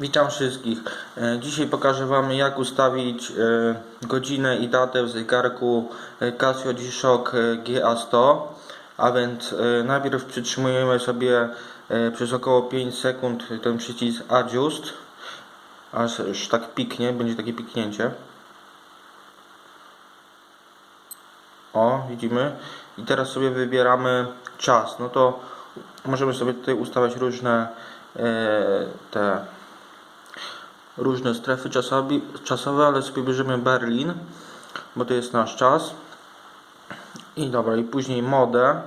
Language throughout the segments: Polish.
Witam wszystkich. E, Dzisiaj pokażę Wam jak ustawić e, godzinę i datę w zegarku e, Casio G-Shock e, GA100. A więc najpierw przytrzymujemy sobie przez około 5 sekund ten przycisk Adjust. Aż tak piknie, będzie takie piknięcie. O, widzimy. I teraz sobie wybieramy czas. No to możemy sobie tutaj ustawiać różne te różne strefy czasowe, ale sobie bierzemy Berlin, bo to jest nasz czas. I dobra, i później modę.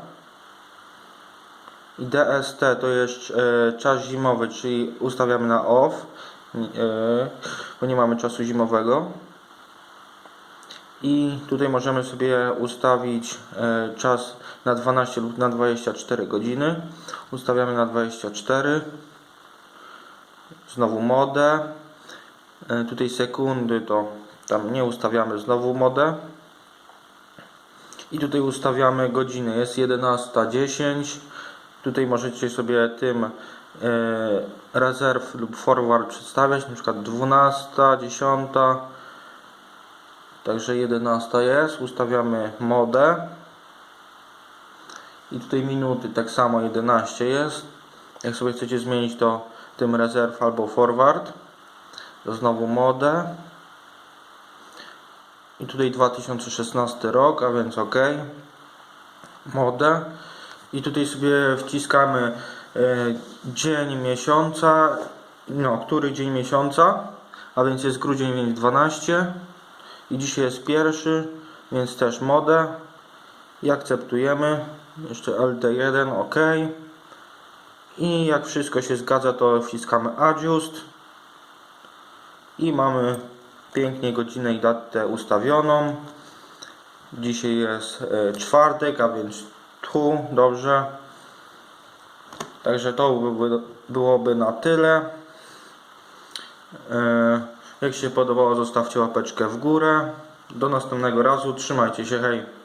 I DST to jest e, czas zimowy, czyli ustawiamy na off, e, bo nie mamy czasu zimowego. I tutaj możemy sobie ustawić e, czas na 12 lub na 24 godziny. Ustawiamy na 24. Znowu modę. E, Tutaj sekundy to tam nie ustawiamy znowu modę. I tutaj ustawiamy godziny. Jest 11.10. Tutaj możecie sobie tym e, rezerw lub forward przedstawiać, na przykład 12, 10. Także 11 jest. Ustawiamy modę. I tutaj minuty tak samo 11 jest. Jak sobie chcecie zmienić to tym rezerw albo forward. To znowu modę. I tutaj 2016 rok, a więc ok. Modę. I tutaj sobie wciskamy e, dzień miesiąca. No, który dzień miesiąca. A więc jest grudzień, więc 12. I dzisiaj jest pierwszy, więc też modę. I akceptujemy. Jeszcze LT1, ok. I jak wszystko się zgadza, to wciskamy Adjust. I mamy pięknie godzinę i datę ustawioną. Dzisiaj jest e, czwartek, a więc tu, dobrze. Także to byłoby, na tyle. E, Jak się podobało, zostawcie łapeczkę w górę. Do następnego razu. Trzymajcie się, hej.